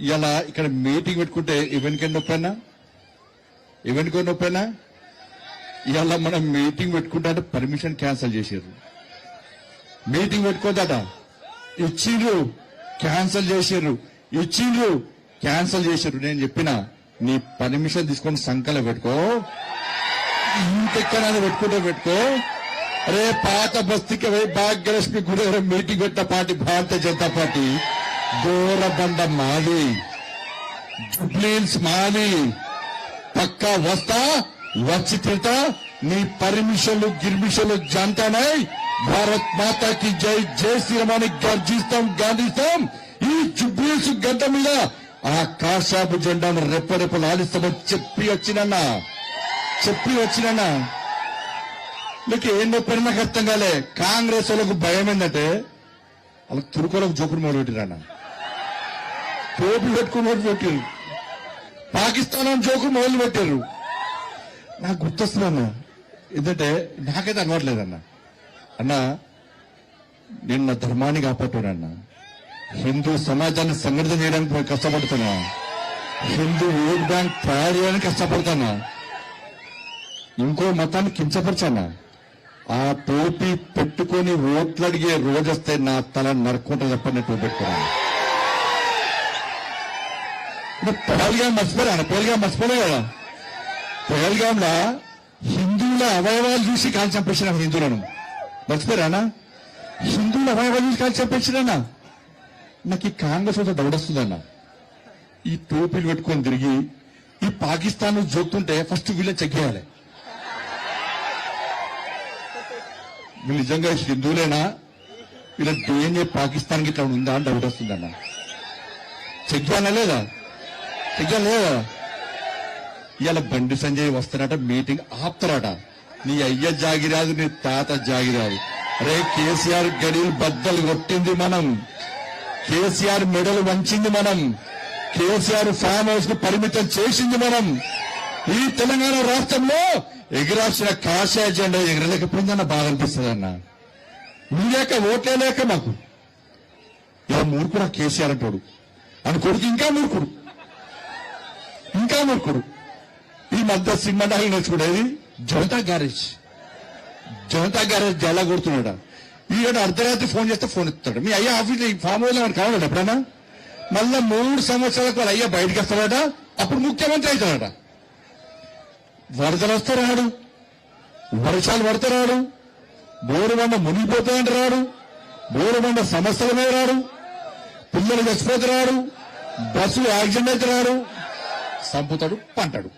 ఇలా ఇక్కడ మీటింగ్ పెట్టుకుంటే ఎవరికైనా నొప్పైనా? ఎవరికో నొప్పైనా? ఇలా మనం మీటింగ్ పెట్టుకుంటే అంటే పర్మిషన్ క్యాన్సిల్ చేసారు మీటింగ్ పెట్టుకోదట. ఇచ్చిండ్రు క్యాన్సిల్ చేసారు. ఇచ్చిండ్రు క్యాన్సిల్ చేశారు నేను చెప్పిన నీ పర్మిషన్ తీసుకొని సంకలో పెట్టుకో. ఇంకెక్కడ పెట్టుకుంటే పెట్టుకో. అరే పాత బస్తీకి పోయి భాగ్యలక్ష్మి గుడి మీటింగ్ పెట్టిన పార్టీ భారతీయ జనతా పార్టీ. దూరబండ మాది. జుబ్లీన్స్ మాది. పక్కా వస్తా వచ్చి తింటా నీ పర్మిషన్లు గిర్మిషన్లు జంటానై భారత్ మాతాకి జై జై శ్రీరామాని గర్జిస్తాం గాంధిస్తాం. ఈ జుబ్లీన్స్ గడ్డ మీద ఆ కాశాబు జెండాను రెప్పరెప్పలు ఆలిస్తామని చెప్పి వచ్చినన్నా. చెప్పి వచ్చినన్నా. మీకు ఏం చెప్పారు నాకు అర్థం కాలే. కాంగ్రెస్ వాళ్ళకు భయం ఏంటంటే వాళ్ళకి తురుకోలకు జోకుడు మొదలుపెట్టిరానా టోపీ పెట్టుకుని పెట్టారు పాకిస్తాన్ అని జోకుడు మొదలు పెట్టారు. నాకు గుర్తొస్తున్నాను ఎందుకంటే నాకైతే అనవట్లేదన్న అన్న. నేను నా ధర్మాన్ని కాపాడుతానన్న హిందూ సమాజాన్ని సంఘటితం చేయడానికి కష్టపడుతున్నా. హిందూ ఓట్ బ్యాంక్ తయారు చేయడానికి కష్టపడుతున్నా. ఇంకో మతాన్ని కించపరచానా? ఆ టోపీ పెట్టుకొని ఓట్లు అడిగే రోజు వస్తే నా తల నరుక్కుంటా చెప్పండి టోపీ పెట్టుకున్నాను. పహల్గాం మర్చిపోయాను పేల్గా మర్చిపోలే కదా. పేల్గాంలో హిందువుల అవయవాలు చూసి కాల్ చంపేసిన హిందువులను. మర్చిపోయారా హిందువుల అవయవాలు చూసి కాల్ చంపేసినా నాకు ఈ కాంగ్రెస్ వద్ద దౌడొస్తుందన్న ఈ టోపీలు పెట్టుకొని తిరిగి ఈ పాకిస్తాన్ జోక్తుంటే ఫస్ట్ వీళ్ళని చెక్ చేయాలి. వీళ్ళు నిజంగా హిందువులేనా? వీళ్ళ డిఎన్ఏ పాకిస్తాన్కి ఇట్లా ఉందా అని డౌట్ వస్తుందన్న. చెక్ చేయాలా లేదా? ఇంకా లేదా ఇవాళ బండి సంజయ్ వస్తారట మీటింగ్ ఆపుతారట నీ అయ్య జాగిరాదు నీ తాత జాగిరాదు. రే కేసీఆర్ గడిలు బద్దలు కొట్టింది మనం. కేసీఆర్ మెడలు వంచింది మనం. కేసీఆర్ ఫామ్ హౌస్ను పరిమితం చేసింది మనం. ఈ తెలంగాణ రాష్ట్రంలో ఎగిరాల్సిన కాషాయ ఎజెండా ఎగరలేకపోయిందన్న బాధ అనిపిస్తుంది అన్న. మీ లేక ఓట్లే లేక మాకు. ఇలా మూర్ఖుడు ఆ కేసీఆర్ అంటాడు. అని కొడుకు ఇంకా మూర్ఖుడు. మూర్ఖుడు ఈ మధ్య సింహడాలు నేర్చుకునేది జనతా గ్యారేజ్. జనతా గ్యారేజ్ జలా కొడుతున్నాడు? ఈయన అర్ధరాత్రి ఫోన్ చేస్తే ఫోన్ ఇస్తాడు మీ అయ్యా ఆఫీస్ ఫామ్ హౌస్లో కావాలండి ఎప్పుడైనా? మళ్ళా మూడు సంవత్సరాలకు వాళ్ళ అయ్యా బయటకు వస్తాడట. అప్పుడు ముఖ్యమంత్రి అవుతాడట. వరదలు వస్తే రాడు. వర్షాలు పడితే రాడు. బోరుబండ మునిగిపోతాయంటే రాడు. బోరుబండ సమస్యల మీద రాడు. పిల్లలు చచ్చిపోతే రాడు. బస్సులు యాక్సిడెంట్ అయితే రాడు. సంపుతాడు పంటాడు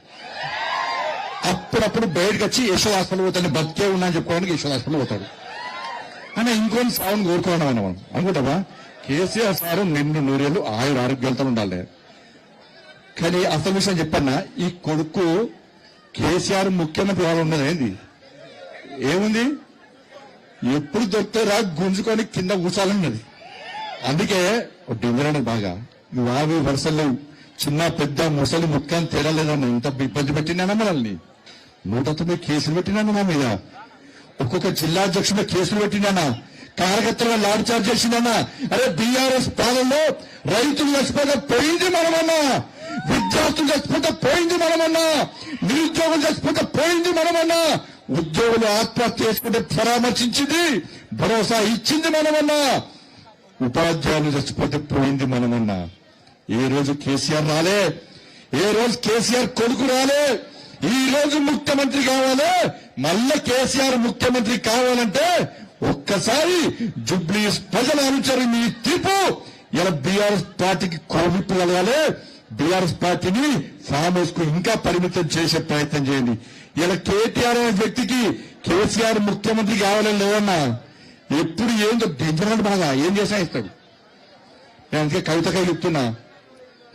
అప్పుడప్పుడు బయటకు వచ్చి యశోద హాస్పిటల్ పోతాను బతికే ఉన్నా అని చెప్పుకోవడానికి యశోద హాస్పిటల్ పోతాడు. అని ఇంకొని సాగును కోరుకోవడం మనం. అనుకుంటావా? కేసీఆర్ సార్ నిన్ను నూరేళ్ళు ఆయుర ఆరోగ్యాలతో ఉండాలి. కానీ అసలు విషయం చెప్పన్నా ఈ కొడుకు కేసీఆర్ ముఖ్యమంత్రి వాళ్ళు ఉన్నది ఏంది? ఏముంది? ఎప్పుడు దొరుకుతారా? గుంజుకొని కింద కూర్చోవాలన్నది అందుకే డింగరాడు బాగా నువ్వు ఆవి వరుసలు చిన్న పెద్ద ముసలి ముఖ్యం తేడా లేదన్న ఇంత ఇబ్బంది పెట్టినానా మనల్ని? నూట తొమ్మిది కేసులు పెట్టినాను నా మీద? ఒక్కొక్క జిల్లా అధ్యక్షుడు కేసులు పెట్టినానా కార్యకర్తలు లాడ్ చార్జ్ చేసిందన్నా అరే బీఆర్ఎస్ పాలనలో రైతులు చచ్చిపోతే పోయింది మనమన్నా. విద్యార్థులు చచ్చిపోతే పోయింది మనమన్నా. నిరుద్యోగులు చచ్చిపోతే పోయింది మనమన్నా. ఉద్యోగులు ఆత్మహత్య చేసుకుంటే పరామర్శించింది భరోసా ఇచ్చింది మనమన్నా. ఉపాధ్యాయులు చచ్చిపోతే పోయింది మనమన్నా. ఏ రోజు కేసీఆర్ రాలే ఏ రోజు కేసీఆర్ కొడుకు రాలే ఈ రోజు ముఖ్యమంత్రి కావాలి మళ్ళా కేసీఆర్ ముఖ్యమంత్రి కావాలంటే ఒక్కసారి జుబ్లీస్ ప్రజల అనుచరు మీ తీర్పు. ఇలా బీఆర్ఎస్ పార్టీకి కోవిప్పు కలగాలి బీఆర్ఎస్ పార్టీని ఫామ్ హౌస్కు ఇంకా పరిమితం చేసే ప్రయత్నం చేయండి. ఇలా కేటీఆర్ అనే వ్యక్తికి కేసీఆర్ ముఖ్యమంత్రి కావాలని లేదన్నా ఎప్పుడు ఏందో డేంజర్ బాగా ఏం చేసా ఇస్తాడు నేను అందుకే కవితకై చెప్తున్నా.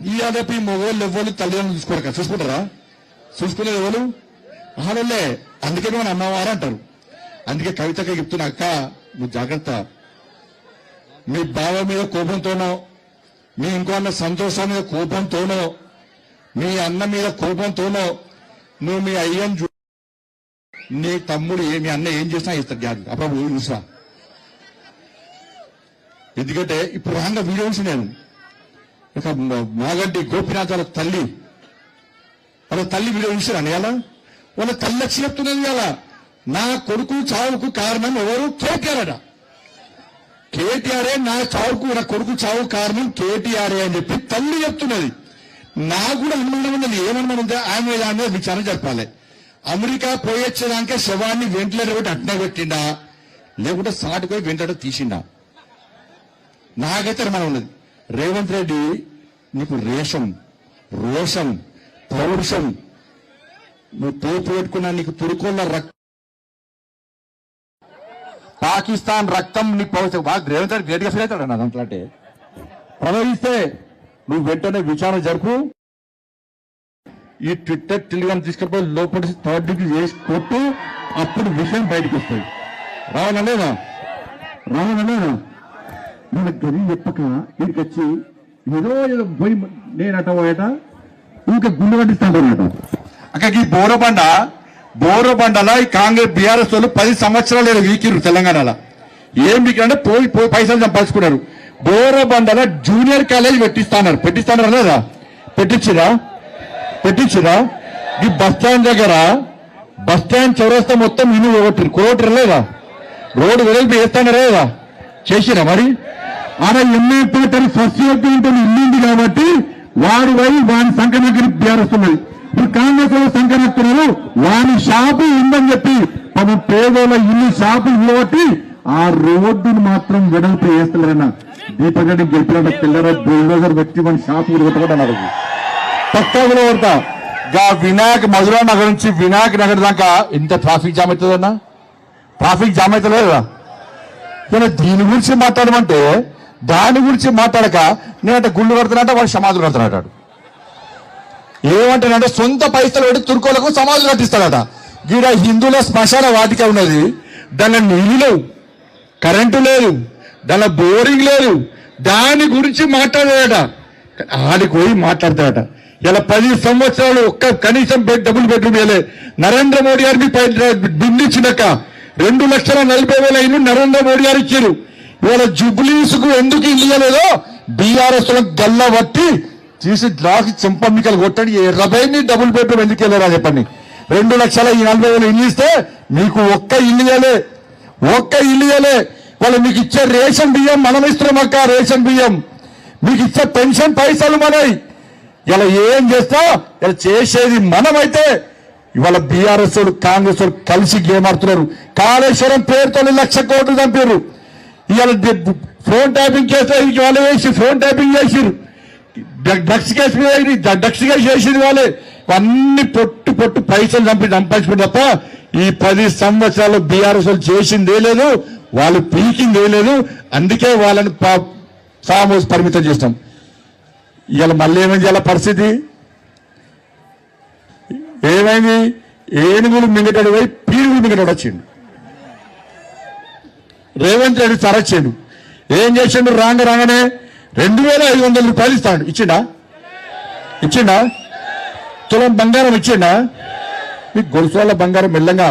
ఈ మొగోళ్ళు ఎవ్వరు తల్లిదండ్రులు చూసుకోరు చూసుకుంటారా? చూసుకునేది ఎవరు? ఆడలే అందుకే మన అమ్మవారు అంటారు. అందుకే కవితగా చెప్తున్నా అక్క నువ్వు జాగ్రత్త. మీ బావ మీద కోపంతోనో మీ ఇంకో అన్న సంతోషం మీద కోపంతోనో మీ అన్న మీద కోపంతోనో నువ్వు మీ అయ్యం చూ నీ తమ్ముడు మీ అన్న ఏం చేసినా ఇస్తాడు జాగ్రత్త. అప్పుడు చూసా ఎందుకంటే ఇప్పుడు రాగా వీడియోస్ నేను. ఒక మాగంటి గోపినాథాల తల్లి. వాళ్ళ తల్లి వీడియో చూసారని ఎలా వాళ్ళ తల్లి వచ్చి చెప్తున్నది ఎలా నా కొడుకు చావుకు కారణం ఎవరు? కేటీఆర్ కేటీఆరే నా చావుకు నా కొడుకు చావు కారణం కేటీఆరే అని చెప్పి తల్లి చెప్తున్నది. నా కూడా అనుమానం ఉన్నది. ఏమనుమానం ఉందా ఆమె మీద ఆమె విచారణ చెప్పాలి అమెరికా పోయొచ్చేదానికే శవాన్ని వెంటిలేటర్ పెట్టి అట్నే పెట్టిండా? లేకుంటే సాటుపోయి వెంటనే తీసిండా? నాకైతే అనుమానం ఉన్నది. రేవంత్ రెడ్డి నీకు రేషం రోషం పౌరుషం. నువ్వు తోపు పెట్టుకున్నా నీకు తురుకోళ్ళ రక్తం పాకిస్తాన్ రక్తం నీకు పౌరుషం బాగా రేవంత్ రెడ్డి గ్రేట్గా ఫీల్ అవుతాడు నా దాంట్లో అంటే ప్రవహిస్తే నువ్వు వెంటనే విచారణ జరుపు. ఈ ట్విట్టర్ టెలిగ్రామ్ తీసుకుపోయి లోపల థర్డ్ డిగ్రీ చేసి కొట్టు అప్పుడు విషయం బయటకు వస్తుంది రావనా లేదా? రావనా లేదా? మన గది చెప్పక ఇక్కడికి వచ్చి ఏదో ఏదో పోయి నేనట పోయట ఇంకా గుండె కట్టిస్తాడట అక్కడికి బోరబండ బోరబండలో ఈ కాంగ్రెస్ బీఆర్ఎస్ వాళ్ళు పది సంవత్సరాలు ఏదో వీకిరు తెలంగాణలో. ఏం వీకిరంటే పోయి పోయి పైసలు సంపాదించుకున్నారు. బోరబండలో జూనియర్ కాలేజ్ పెట్టిస్తాన్నారు. పెట్టిస్తాన్నారు లేదా? పెట్టించిరా పెట్టించిరా ఈ బస్ స్టాండ్ దగ్గర బస్ స్టాండ్ చౌరస్తా మొత్తం ఇల్లు కొట్టిరు కోటి లేదా? రోడ్డు వెడల్పు వేస్తానరా లేదా? చేసిరా మరి? అరే ఎంఏ పేటని ఫస్ట్ ఇయర్ కాబట్టి వాడి వై వాని సంఖ్య బేరస్తున్నది. ఇప్పుడు కాంగ్రెస్ వాళ్ళు సంఖ్యనెత్తున్నారు వాని షాపు ఉందని చెప్పి తమ పేదోళ్ళ ఇల్లు షాపు ఇవ్వబట్టి ఆ రోడ్డును మాత్రం వెడల్పు వేస్తలేరన్న దీపక్ రెడ్డి గెలిపిన పిల్లర బుల్డోజర్ వ్యక్తి మన షాపు కూడా కొట్టకూడదు పక్కలో కొడతా. గా వినాయక్ మధురా నగర్ నుంచి వినాయక్ నగర్ దాకా ఇంత ట్రాఫిక్ జామ్ అవుతుందన్నా? ట్రాఫిక్ జామ్ అవుతలేదా? దీని గురించి మాట్లాడమంటే దాని గురించి మాట్లాడక నేనంటే గుళ్ళు కడుతున్నాట వాడు సమాధులు కడుతున్నాడు. ఏమంటాడంటే సొంత పైసలు పెట్టి తుర్కోలకు సమాధులు కట్టిస్తాడట. గీడ హిందువుల శ్మశాన వాటిక ఉన్నది. దానిలో నీళ్ళు లేవు. కరెంటు లేదు. దానిలో బోరింగ్ లేదు. దాని గురించి మాట్లాడాడట ఆడికి పోయి మాట్లాడతాడట. ఇలా పది సంవత్సరాలు ఒక్క కనీసం బెడ్ డబుల్ బెడ్రూమ్ వేయలే నరేంద్ర మోడీ గారికి బిల్లిచ్చినాక రెండు లక్షల నలభై వేల ఇల్లు నరేంద్ర మోడీ గారు ఇచ్చారు. వీళ్ళ జుబ్లీస్కు ఎందుకు ఇల్లు ఇవ్వలేదో బీఆర్ఎస్ గల్ల పట్టి తీసి లాకి చెంపమ్మికలు కొట్టండి. ఎర్రబైని డబుల్ బెడ్రూమ్ ఎందుకు వెళ్ళారా చెప్పండి. రెండు లక్షల ఈ నలభై వేలు ఇల్లు ఇస్తే మీకు ఒక్క ఇల్లు ఇయ్యలే ఒక్క ఇల్లు ఇయ్యలే వాళ్ళు మీకు ఇచ్చే రేషన్ బియ్యం మనం ఇస్తున్నాం అక్క రేషన్ బియ్యం. మీకు ఇచ్చే పెన్షన్ పైసలు మనవి. ఇలా ఏం చేస్తా? ఇలా చేసేది మనమైతే ఇవాళ బీఆర్ఎస్ కాంగ్రెస్ కలిసి గేమ్ ఆడుతున్నారు కాళేశ్వరం పేరుతో లక్ష కోట్లు చంపారు ఇవాళ ఫోన్ ట్యాపింగ్ చేస్తే వాళ్ళు వేసి ఫోన్ ట్యాపింగ్ చేసిరు డ్రగ్స్ కేసు మీద డ్రగ్స్ కేసు చేసింది వాళ్ళే. అన్ని పొట్టు పొట్టు పైసలు చంపి సంపాదించుకుని తప్ప ఈ పది సంవత్సరాలు బీఆర్ఎస్ వాళ్ళు చేసిందే లేదు వాళ్ళు పీకిందే లేదు. అందుకే వాళ్ళని పా- పరిమితం చేస్తాం ఇవాళ మళ్ళీ ఏమైంది ఇవాళ పరిస్థితి? ఏమైంది? ఏనుగులు మింగటాడు పోయి పీనుగులు మింగటాడు వచ్చిండు రేవంత్ రెడ్డి తరచ్చిండు ఏం చేసిండు? రాంగ రాగానే రెండు వేల ఐదు వందల రూపాయలు ఇస్తాడు. ఇచ్చిండా? ఇచ్చిండా? తులం బంగారం ఇచ్చిండా? మీకు గొలుసు వాళ్ళ బంగారం మెల్లంగా